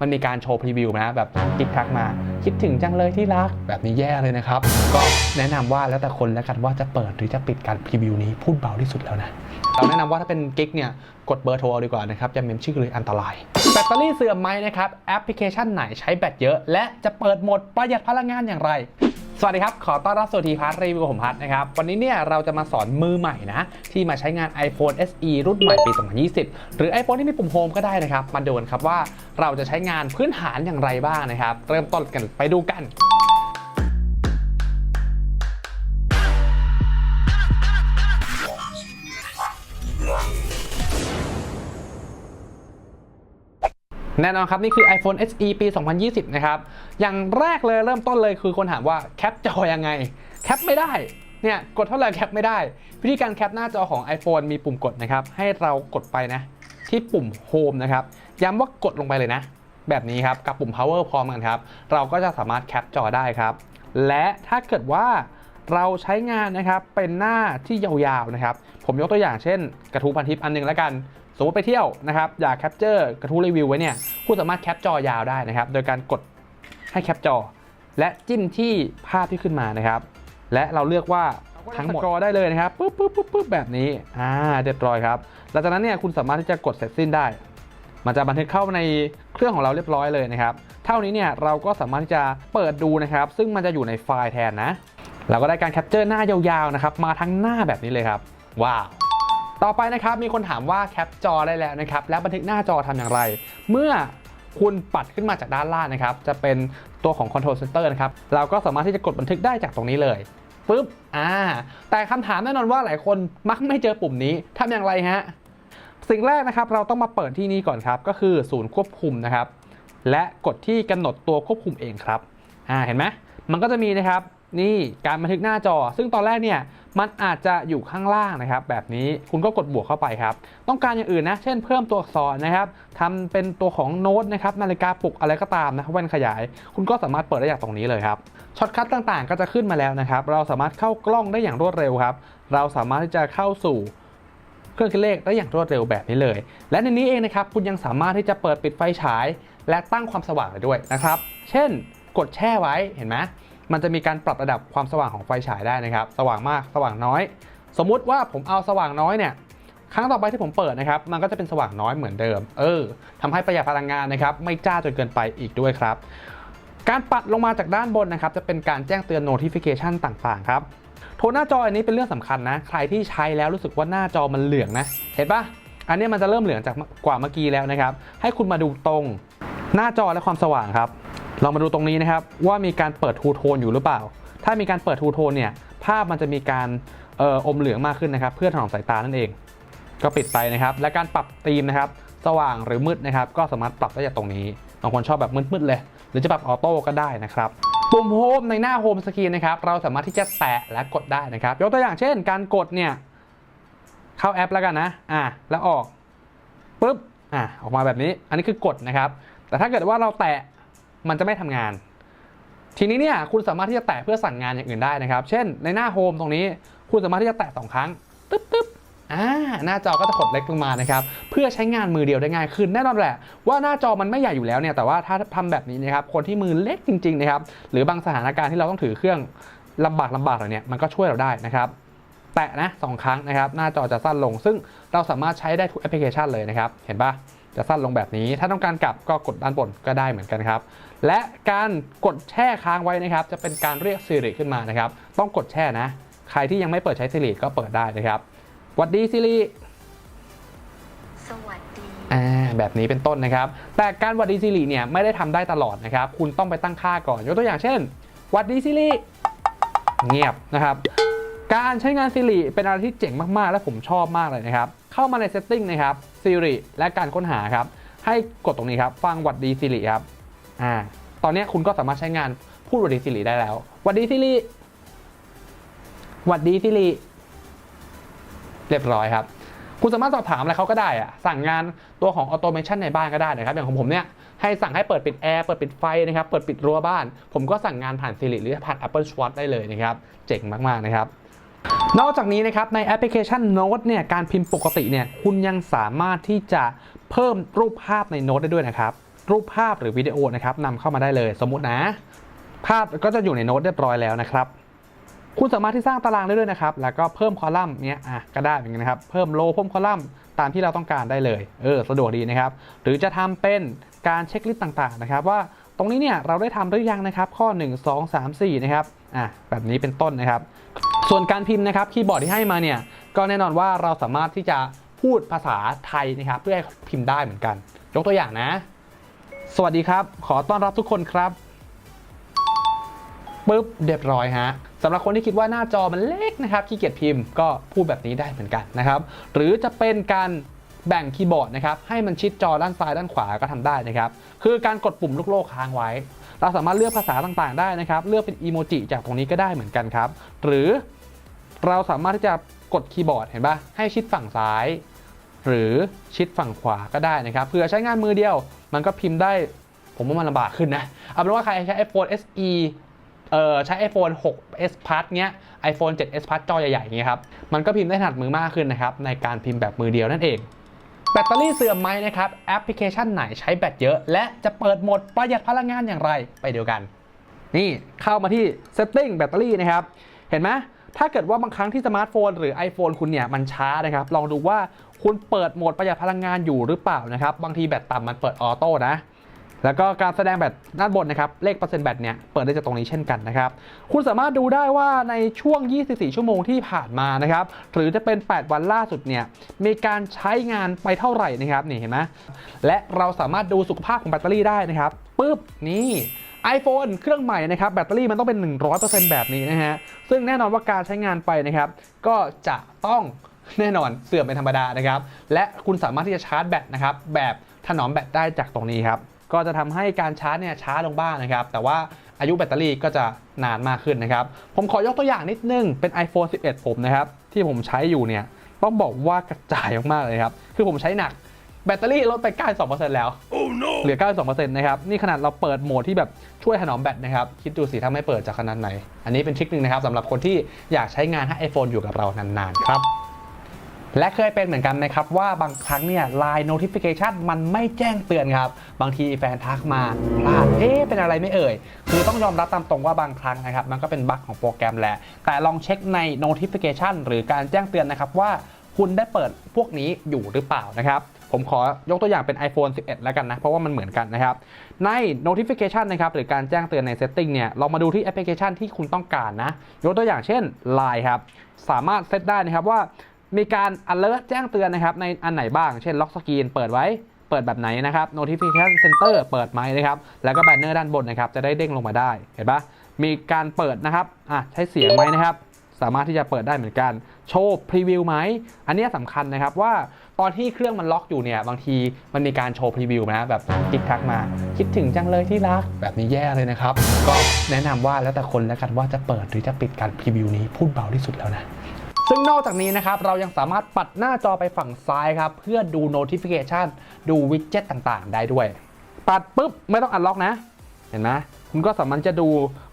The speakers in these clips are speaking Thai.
มันมีการโชว์พรีวิวนะแบบติ๊กทักมา คิดถึงจังเลยที่รักแบบนี้แย่เลยนะครับ ก็แนะนำว่าแล้วแต่คนแล้วกันว่าจะเปิดหรือจะปิดการพรีวิวนี้พูดเบาที่สุดแล้วนะเราแนะนำว่าถ้าเป็นกิ๊กเนี่ยกดเบอร์โทรดีกว่านะครับอย่าเมมชื่อเลยอันตราย แบตเตอรี่เสื่อมไหมนะครับแอปพลิเคชันไหนใช้แบตเยอะ และจะเปิดโหมดประหยัดพลังงานอย่างไร สวัสดีครับ ขอต้อนรับสู่ทีพาร์ทรีวิวของผมพัทนะครับ วันนี้เนี่ยเราจะมาสอนมือใหม่นะ ที่มาใช้งาน iPhone SE รุ่นใหม่ปี 2020 หรือ iPhone ที่มีปุ่มโฮมก็ได้นะครับ มาดูกันครับว่าเราจะใช้งานพื้นฐานอย่างไรบ้างนะครับ เริ่มต้นกันไปดูกัน แน่นอนครับ นี่คือ iPhone SE ปี 2020 นะครับ อย่างแรกเลยเริ่มต้นเลยคือคนถามว่าแคปจอยังไง แคปไม่ได้เนี่ยกดเท่าไหร่แคปไม่ได้ วิธีการแคปหน้าจอของ iPhone มีปุ่มกดนะครับ ให้เรากดไปนะที่ปุ่ม Home นะครับ ย้ำว่ากดลงไปเลยนะ แบบนี้ครับ กับปุ่ม Power พร้อมกันครับ เราก็จะสามารถแคปจอได้ครับ และถ้าเกิดว่าเราใช้งานนะครับเป็นหน้าที่ยาวๆนะครับ ผมยกตัวอย่างเช่น กระทู้พันทิปอันหนึงแล้วกัน สมมติไปเที่ยวนะครับอยากแคปเจอร์กระทู้รีวิวไว้เนี่ยคุณสามารถแคปจอยาวได้นะครับ โดยการกดให้แคปจอ และจิ้มที่ภาพที่ขึ้นมานะครับ และเราเลือกว่าทั้งหมดรอได้เลยนะครับปุ๊บปุ๊บปุ๊บปุ๊บแบบนี้อ่าเรียบร้อยครับหลังจากนั้นเนี่ยคุณสามารถที่จะกดเสร็จสิ้นได้ มันจะบันทึกเข้าในเครื่องของเราเรียบร้อยเลยนะครับ เท่านี้เนี่ยเราก็สามารถที่จะเปิดดูนะครับ ซึ่งมันจะอยู่ในไฟล์แทนนะ เราก็ได้การแคปเจอร์หน้ายาวๆนะครับมาทั้งหน้าแบบนี้เลยครับว้าว ต่อไปนะครับมีคนถามว่าแคปจอได้แล้วนะครับแล้วบันทึกหน้าจอทำอย่างไร เมื่อคุณปัดขึ้นมาจากด้านล่างนะครับ จะเป็นตัวของ Control Center นะครับ เราก็สามารถที่จะกดบันทึกได้จากตรงนี้เลยปุ๊บอ่า แต่คำถามแน่นอนว่าหลายคนมักไม่เจอปุ่มนี้ทำอย่างไรฮะ สิ่งแรกนะครับเราต้องมาเปิดที่นี่ก่อนครับ ก็คือศูนย์ควบคุมนะครับ และกดที่กำหนดตัวควบคุมเองครับ อ่า เห็นไหมมันก็จะมีนะครับ นี่การบันทึกหน้าจอ ซึ่งตอนแรกเนี่ย มันอาจจะอยู่ข้างล่างนะครับ แบบนี้คุณก็กดบวกเข้าไปครับ ต้องการอย่างอื่นนะ เช่นเพิ่มตัวอักษรนะครับทำเป็นตัวของโน้ตนะครับ นาฬิกาปลุกอะไรก็ตามนะแว่นขยาย คุณก็สามารถเปิดได้จากตรงนี้เลยครับ ช็อตคัทต่างๆ ก็จะขึ้นมาแล้วนะครับ เราสามารถเข้ากล้องได้อย่างรวดเร็วครับ เราสามารถที่จะเข้าสู่เครื่องคิดเลขได้อย่างรวดเร็วแบบนี้เลย และในนี้เองนะครับ คุณยังสามารถที่จะเปิดปิดไฟฉาย และตั้งความสว่างได้ด้วยนะครับ เช่น กดแช่ไว้ เห็นไหม มันจะมีการปรับระดับความสว่างของไฟฉายได้นะครับ สว่างมากสว่างน้อย สมมุติว่าผมเอาสว่างน้อยเนี่ยครั้งต่อไปที่ผมเปิดนะครับ มันก็จะเป็นสว่างน้อยเหมือนเดิม เออทำให้ประหยัดพลังงานนะครับ ไม่จ้าจนเกินไปอีกด้วยครับ การปัดลงมาจากด้านบนนะครับ จะเป็นการแจ้งเตือน notification ต่างๆ ครับ โทนหน้าจออันนี้เป็นเรื่องสำคัญนะ ใครที่ใช้แล้วรู้สึกว่าหน้าจอมันเหลืองนะ เห็นปะอันนี้มันจะเริ่มเหลืองจากกว่าเมื่อกี้แล้วนะครับ ให้คุณมาดูตรงหน้าจอและความสว่างครับ ลองมาดูตรงนี้นะครับว่ามีการเปิดทูโทนอยู่หรือเปล่า ถ้ามีการเปิดทูโทนเนี่ยภาพมันจะมีการเอ่ออมเหลืองมากขึ้นนะครับ เพื่อถนอมสายตานั่นเอง ก็ปิดไปนะครับ และการปรับธีมนะครับ สว่างหรือมืดนะครับ ก็สามารถปรับได้จากตรงนี้บางคนชอบแบบมืดๆเลย หรือจะปรับออโต้ก็ได้นะครับปุ่มโฮมในหน้าโฮมสกรีนนะครับเราสามารถที่จะแตะและกดได้นะครับ ยกตัวอย่างเช่น การกดเนี่ยเข้าแอปแล้วกันนะอะแล้วออกปุ๊บอะออกมาแบบนี้ อันนี้คือกดนะครับ แต่ถ้าเกิดว่าเราแตะ มันจะไม่ทำงาน ทีนี้เนี่ยคุณสามารถที่จะแตะเพื่อสั่งงานอย่างอื่นได้นะครับ เช่น ในหน้าโฮมตรงนี้ คุณสามารถที่จะแตะสองครั้งตึ๊บตึ๊บอ่าหน้าจอก็จะกดเล็กลงมานะครับ เพื่อใช้งานมือเดียวได้ง่ายขึ้นแน่นอนแหละ ว่าหน้าจอมันไม่ใหญ่อยู่แล้วเนี่ยแต่ว่าถ้าทำแบบนี้นะครับคนที่มือเล็กจริงๆนะครับหรือบางสถานการณ์ที่เราต้องถือเครื่องลำบากลำบากหน่อยเนี่ยมันก็ช่วยเราได้นะครับแตะนะสองครั้งนะครับหน้าจอจะสั้นลง ซึ่งเราสามารถใช้ได้ทุกแอปพลิเคชันเลยนะครับ เห็นปะจะสั้นลงแบบนี้ ถ้าต้องการกลับก็กดด้านบนก็ได้เหมือนกันครับ และการกดแช่ค้างไว้นะครับ จะเป็นการเรียก Siri ขึ้นมานะครับ ต้องกดแช่นะ ใครที่ยังไม่เปิดใช้ Siri ก็เปิดได้นะครับหวัดดี Siri สวัสดีอ่าแบบนี้เป็นต้นนะครับ แต่การหวัดดี Siri เนี่ยไม่ได้ทำได้ตลอดนะครับ คุณต้องไปตั้งค่าก่อนยกตัวอย่างเช่นหวัดดี Siri เงียบนะครับ การใช้งาน Siri เป็นอะไรที่เจ๋งมากๆ และผมชอบมากเลยนะครับ เข้ามาใน Setting นะครับ Siri และการค้นหาครับ ให้กดตรงนี้ครับ ฟังหวัดดี Siri ครับ อ่าตอนนี้คุณก็สามารถใช้งานพูดวัดดี Siri ได้แล้วหวัดดี Siri หวัดดี Siri เรียบร้อยครับ คุณสามารถสอบถามอะไรเขาก็ได้อะสั่งงานตัวของออโตเมชันในบ้านก็ได้นะครับ อย่างของผมเนี่ยให้สั่งให้เปิดปิดแอร์เปิดปิดไฟนะครับ เปิดปิดรั้วบ้าน ผมก็สั่งงานผ่าน Siri หรือผ่าน Apple Watch ได้เลยนะครับ เจ๋งมาก ๆ นะครับ นอกจากนี้นะครับ ในแอปพลิเคชัน Note เนี่ยการพิมพ์ปกติเนี่ยคุณยังสามารถที่จะเพิ่มรูปภาพในโน้ตได้ด้วยนะครับ รูปภาพหรือวิดีโอนะครับนำเข้ามาได้เลย สมมุตินะ ภาพก็จะอยู่ในโน้ตเรียบร้อยแล้วนะครับ คุณสามารถที่สร้างตารางได้ด้วยนะครับ แล้วก็เพิ่มคอลัมน์เนี้ยอะก็ได้เหมือนกันนะครับเพิ่มโลเพิ่มคอลัมน์ตามที่เราต้องการได้เลยเออสะดวกดีนะครับ หรือจะทำเป็นการเช็คลิสต์ต่างๆนะครับ ว่าตรงนี้เนี่ยเราได้ทำหรือยังนะครับข้อ 1 2 3 4นะครับอะแบบนี้เป็นต้นนะครับ ส่วนการพิมพ์นะครับคีย์บอร์ดที่ให้มาเนี่ยก็แน่นอนว่าเราสามารถที่จะพูดภาษาไทยนะครับ เพื่อให้พิมพ์ได้เหมือนกัน ยกตัวอย่างนะ สวัสดีครับ ขอต้อนรับทุกคนครับปุ๊บเรียบร้อยฮะสำหรับคนที่คิดว่าหน้าจอมันเล็กนะครับขี้เกียจพิมพ์ก็พูดแบบนี้ได้เหมือนกันนะครับหรือจะเป็นการแบ่งคีย์บอร์ดนะครับให้มันชิดจอด้านซ้ายด้านขวาก็ทำได้นะครับคือการกดปุ่มลูกโลกค้างไว้ เราสามารถเลือกภาษาต่างๆได้นะครับ เลือกเป็นอีโมจิจากตรงนี้ก็ได้เหมือนกันครับ หรือเราสามารถที่จะกดคีย์บอร์ดเห็นปะให้ชิดฝั่งซ้าย หรือชิดฝั่งขวาก็ได้นะครับเผื่อใช้งานมือเดียว มันก็พิมพ์ได้ผมว่ามันลำบากขึ้นนะ เอาเป็นว่าใครใช้ iPhone SE เอ่อใช้ iPhone 6s Plus เนี้ย iPhone 7s Plus จอใหญ่ๆอย่เงี้ยครับ มันก็พิมพ์ได้ถนัดมือมากขึ้นนะครับ ในการพิมพ์แบบมือเดียวนั่นเอง แบตเตอรี่เสื่อมไหมนะครับ แอปพลิเคชันไหนใช้แบตเยอะ และจะเปิดโหมดประหยัดพลังงานอย่างไรไปเดียวกัน นี่เข้ามาที่ Setting แบตเตอรี่นะครับ เห็นไหมถ้าเกิดว่าบางครั้งที่สมาร์ทโฟนหรือ iPhone คุณเนี่ยมันช้านะครับ ลองดูว่า คุณเปิดโหมดประหยัดพลังงานอยู่หรือเปล่านะครับ บางทีแบตต่ำมันเปิดออโต้นะ แล้วก็การแสดงแบตด้านบนนะครับ เลขเปอร์เซ็นต์แบตเนี่ยเปิดได้จากตรงนี้เช่นกันนะครับ คุณสามารถดูได้ว่าในช่วง 24 ชั่วโมงที่ผ่านมานะครับ หรือจะเป็น 8 วันล่าสุดเนี่ย มีการใช้งานไปเท่าไหร่นะครับ นี่เห็นไหมและเราสามารถดูสุขภาพของแบตเตอรี่ได้นะครับ ปึ๊บ นี่ iPhone เครื่องใหม่นะครับแบตเตอรี่มันต้องเป็น 100%แบบนี้นะฮะ ซึ่งแน่นอนว่าการใช้งานไปนะครับ ก็จะต้อง แน่นอนเสื่อมเป็นธรรมดานะครับ และคุณสามารถที่จะชาร์จแบตนะครับแบบถนอมแบตได้จากตรงนี้ครับก็จะทำให้การชาร์จเนี่ยช้าลงบ้างนะครับ แต่ว่าอายุแบตเตอรี่ก็จะนานมากขึ้นนะครับ ผมขอยกตัวอย่างนิดนึง เป็น iPhone 11 ผมนะครับ ที่ผมใช้อยู่เนี่ย ต้องบอกว่ากระจายมากๆเลยครับ คือผมใช้หนักแบตเตอรี่ลดไป 92%แล้วเหลือ 92%นะครับ นี่ขนาดเราเปิดโหมดที่แบบช่วยถนอมแบตนะครับ คิดดูสิถ้าไม่เปิดจะขนาดไหน อันนี้เป็นทริคหนึ่งนะครับสำหรับคนที่อยากใช้งานให้ iPhone อยู่กับเรานานๆครับ และเคยเป็นเหมือนกันนะครับว่าบางครั้งเนี่ย Line Notification มันไม่แจ้งเตือนครับ บางทีแฟนทักมาพลาดเอ๊ะเป็นอะไรไม่เอ่ย คือต้องยอมรับตามตรงว่าบางครั้งนะครับ มันก็เป็นบั๊กของโปรแกรมแหละ แต่ลองเช็คใน Notification หรือการแจ้งเตือนนะครับว่าคุณได้เปิดพวกนี้อยู่หรือเปล่านะครับ ผมขอยกตัวอย่างเป็น iPhone 11 แล้วกันนะ เพราะว่ามันเหมือนกันนะครับ ใน notification นะครับหรือการแจ้งเตือนใน setting เนี่ยเรามาดูที่แอปพลิเคชันที่คุณต้องการนะ ยกตัวอย่างเช่น Line ครับสามารถเซตได้นะครับว่า มีการ alert แจ้งเตือนนะครับในอันไหนบ้าง เช่น lock screen เปิดไว้เปิดแบบไหนนะครับ notification center เปิดไหมนะครับ แล้วก็ banner ด้านบนนะครับ จะได้เด้งลงมาได้ เห็นปะมีการเปิดนะครับ อะ ใช้เสียงไหมนะครับ สามารถที่จะเปิดได้เหมือนกัน โชว์พรีวิวไหม อันนี้ยสำคัญนะครับว่าตอนที่เครื่องมันล็อกอยู่เนี่ย บางทีมันมีการโชว์พรีวิวนะ แบบทิกทักมา คิดถึงจังเลยที่รัก แบบนี้แย่เลยนะครับ ก็แนะนำว่าแล้วแต่คนแล้วกันว่าจะเปิดหรือจะปิดการพรีวิวนี้พูดเบาที่สุดแล้วนะ ซึ่งนอกจากนี้นะครับ เรายังสามารถปัดหน้าจอไปฝั่งซ้ายครับ เพื่อดู notification ดูวิดเจ็ตต่างๆ ได้ด้วย ปัดปุ๊บ ไม่ต้องอันล็อกนะ เห็นไหมคุณก็สามารถจะดู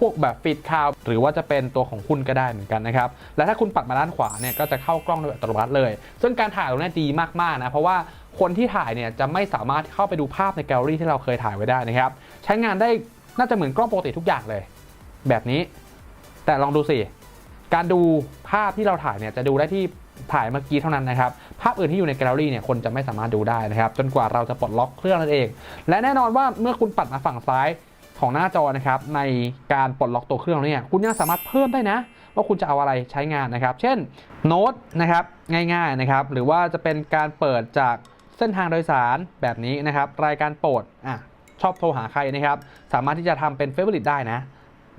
พวกแบบฟีดข่าว หรือว่าจะเป็นตัวของคุณก็ได้เหมือนกันนะครับ และถ้าคุณปัดมาด้านขวาเนี่ยก็จะเข้ากล้องโดยอัตโนมัติเลย ซึ่งการถ่ายตรงนี้ดีมากๆนะเพราะว่าคนที่ถ่ายเนี่ยจะไม่สามารถเข้าไปดูภาพในแกลเลอรี่ที่เราเคยถ่ายไว้ได้นะครับใช้งานได้น่าจะเหมือนกล้องปกติทุกอย่างเลย แบบนี้ แต่ลองดูสิ การดูภาพที่เราถ่ายเนี่ยจะดูได้ที่ถ่ายเมื่อกี้เท่านั้นนะครับ ภาพอื่นที่อยู่ในแกลเลอรี่เนี่ยคนจะไม่สามารถดูได้นะครับ จนกว่าเราจะปลดล็อกเครื่องนั่นเอง และแน่นอนว่าเมื่อคุณปัดมาฝั่งซ้ายของหน้าจอนะครับในการปลดล็อกตัวเครื่องเนี่ยคุณยังสามารถเพิ่มได้นะ ว่าคุณจะเอาอะไรใช้งานนะครับ เช่นโน้ตนะครับง่ายๆนะครับหรือว่าจะเป็นการเปิดจากเส้นทางโดยสารแบบนี้นะครับ รายการโปรดอะชอบโทรหาใครนะครับ สามารถที่จะทำเป็นเฟเวอร์ลิตได้นะ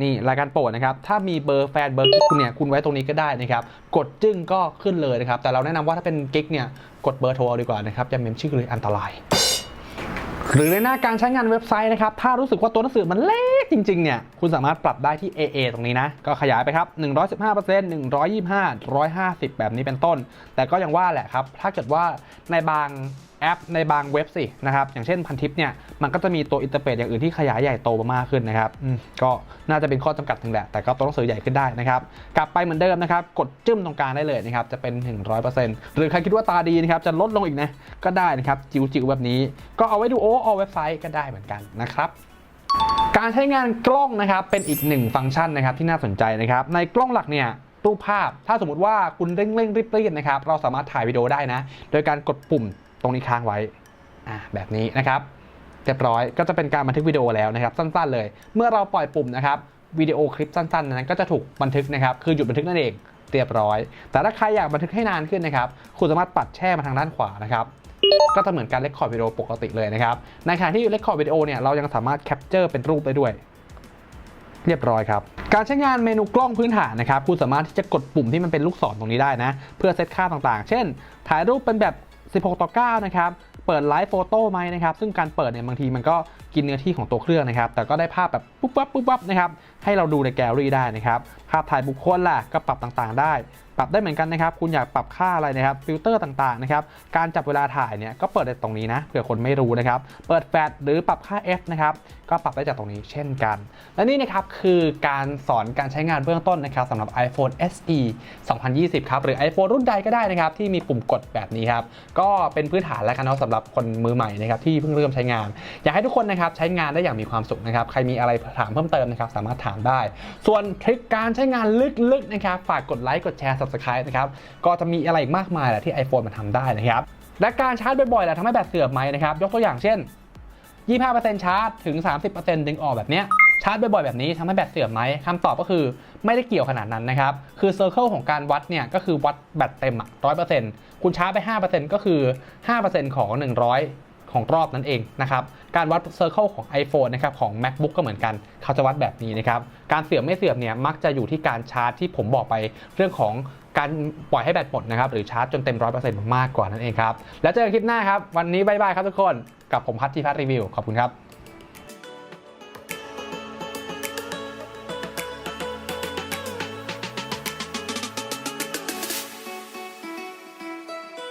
นี่รายการโปรดนะครับ ถ้ามีเบอร์แฟนเบอร์กิ๊กคุณเนี่ยคุณไว้ตรงนี้ก็ได้นะครับ กดจึ้งก็ขึ้นเลยนะครับ แต่เราแนะนำว่าถ้าเป็นกิ๊กเนี่ยกดเบอร์โทรดีกว่านะครับจะเมมชื่อเลยอันตรายหรือในหน้าการใช้งานเว็บไซต์นะครับ ถ้ารู้สึกว่าตัวหนังสือมันเล็กจริงๆ เนี่ย คุณสามารถปรับได้ที่ AA ตรงนี้นะ ก็ขยายไปครับ 115% 125 150 แบบนี้เป็นต้น แต่ก็ยังว่าแหละครับ ถ้าเกิดว่าในบาง แอปในบางเว็บสินะครับ อย่างเช่นพันทิปเนี่ยมันก็จะมีตัวอินเทอร์เฟซอย่างอื่นที่ขยายใหญ่โตมากขึ้นนะครับก็น่าจะเป็นข้อจำกัดหนึ่งแหละ แต่ก็ตัวหนังสือใหญ่ขึ้นได้นะครับกลับไปเหมือนเดิมนะครับกดจิ้มตรงกลางได้เลยนะครับจะเป็น 100%หรือใครคิดว่าตาดีนะครับจะลดลงอีกนะก็ได้นะครับจิ๋วๆแบบนี้ ก็เอาไว้ดูโอ้อเว็บไซต์ก็ได้เหมือนกันนะครับการใช้งานกล้องนะครับเป็นอีกหนึ่งฟังก์ชันนะครับที่น่าสนใจนะครับในกล้องหลักเนี่ยรูปภาพ ถ้าสมมติว่าคุณเร่งเร่งรีบรีบนะครับเราสามารถถ่ายวิดีโอได้นะ โดยการกดปุ่ม ตรงนี้ค้างไว้แบบนี้นะครับเรียบร้อยก็จะเป็นการบันทึกวิดีโอแล้วนะครับสั้นๆเลย เมื่อเราปล่อยปุ่มนะครับวิดีโอคลิปสั้นๆนั้นก็จะถูกบันทึกนะครับคือหยุดบันทึกนั่นเองเรียบร้อย แต่ถ้าใครอยากบันทึกให้นานขึ้นนะครับคุณสามารถปัดแช่มาทางด้านขวานะครับก็จะเหมือนการเลคคอร์ดวิดีโอปกติเลยนะครับในขณะที่เลคคอร์ดวิดีโอเนี่ยเรายังสามารถแคปเจอร์เป็นรูปได้ด้วย เรียบร้อยครับการใช้งานเมนูกล้องพื้นฐานนะครับคุณสามารถที่จะกดปุ่มที่มันเป็นลูกศรตรงนี้ได้นะ เพื่อเซตค่าต่างๆ เช่น ถ่ายรูปเป็นแบบ 16 ต่อ 9 นะครับ เปิดไลฟ์โฟโต้ไหมนะครับ ซึ่งการเปิดเนี่ยบางทีมันก็ กินเนื้อที่ของตัวเครื่องนะครับ แต่ก็ได้ภาพแบบปุ๊บปั๊บปุ๊บปั๊บนะครับ ให้เราดูในแกลเลอรี่ได้นะครับ ภาพถ่ายบุคคลล่ะก็ปรับต่างๆ ได้ ปรับได้เหมือนกันนะครับ คุณอยากปรับค่าอะไรนะครับ ฟิลเตอร์ต่างๆ นะครับ การจับเวลาถ่ายเนี่ยก็เปิดได้ตรงนี้นะ เผื่อคนไม่รู้นะครับ เปิดแฟลชหรือปรับค่า f นะครับ ก็ปรับได้จากตรงนี้เช่นกัน และนี่นะครับคือการสอนการใช้งานเบื้องต้นนะครับสำหรับ iPhone SE 2020 ครับ หรือ iPhone รุ่นใดก็ได้นะครับที่มีปุ่มกดแบบนี้ครับ ก็เป็นพื้นฐานแล้วกันเนาะสำหรับคนมือใหม่นะครับที่เพิ่งเริ่มใช้งาน อยากให้ทุกคนนะครับใช้งานได้อย่างมีความสุขนะครับใครมีอะไรถามเพิ่มเติมนะครับสามารถถามได้ ส่วนทริคการใช้งานลึกๆนะครับฝากกดไลค์กดแชร์ subscribe นะครับก็จะมีอะไรอีกมากมายแหละที่ iPhone มันทำได้นะครับและการชาร์จบ่อยๆแหละทำให้แบตเสื่อมไหมนะครับยกตัวอย่างเช่น 25%ชาร์จถึง 30%ดึงออกแบบเนี้ยชาร์จบ่อยๆแบบนี้ทำให้แบตเสื่อมไหมคำตอบก็คือไม่ได้เกี่ยวขนาดนั้นนะครับ คือเซอร์เคิลของการวัดเนี่ยก็คือวัดแบตเต็มร้อะ100%คุณชาร์จไป 5%ก็คือ 5%ของ 100 ของรอบนั่นเองนะครับการวัดเซอร์เคิลของ iPhone นะครับของ MacBook ก็เหมือนกัน เขาจะวัดแบบนี้นะครับการเสื่อมไม่เสื่อมเนี่ยมักจะอยู่ที่การชาร์จที่ผมบอกไปเรื่องของการปล่อยให้แบตหมดนะครับหรือชาร์จจนเต็มร้อยเปอร์เซ็นต์มากกว่านั่นเองครับแล้วเจอกันคลิปหน้าครับวันนี้บายบายครับทุกคนกับผมพัททีพัทรีวิวขอบคุณครับ